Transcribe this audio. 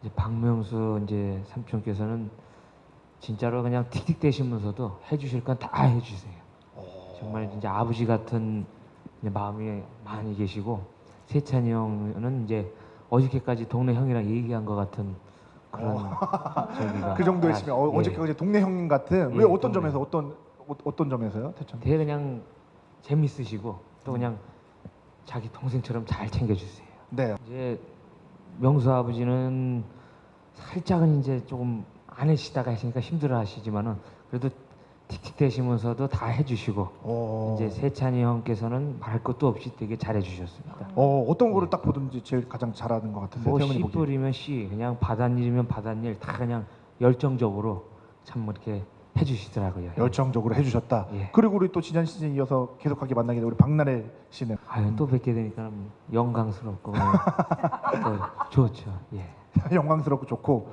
이제 박명수 이제 삼촌께서는 진짜로 그냥 틱틱 대시면서도 해주실 건 다 해주세요. 정말 진짜 아버지 같은 마음이 많이 계시고 세찬이 형은 이제 어저께까지 동네 형이랑 얘기한 것 같은 그런 저기가 그 정도였으면 어, 예. 어저께 동네 형님 같은 예, 왜 어떤 동네. 점에서 어떤 어, 어떤 점에서요, 태천? 되게 그냥 재밌으시고 또 그냥 자기 동생처럼 잘 챙겨주세요. 네. 이제 명수 아버지는 살짝은 이제 조금 안 해시다가 하시니까 힘들어 하시지만은 그래도 틱틱 대시면서도 다 해주시고 어, 이제 세찬이 형께서는 말할 것도 없이 되게 잘해주셨습니다. 어, 어떤 거를 딱 보든지 제일 가장 잘하는 것 같은데 뭐 태영이 씨 보기. 뿌리면 씨 그냥 바닷일이면 바닷일 다 그냥 열정적으로 참 이렇게 해주시더라고요. 열정적으로 해주셨다. 예. 그리고 우리 또 지난 시즌 이어서 계속하게 만나게 된 우리 박나래 씨는 아유 또 뵙게 되니까 영광스럽고 그냥 또 좋죠. 예. 영광스럽고 좋고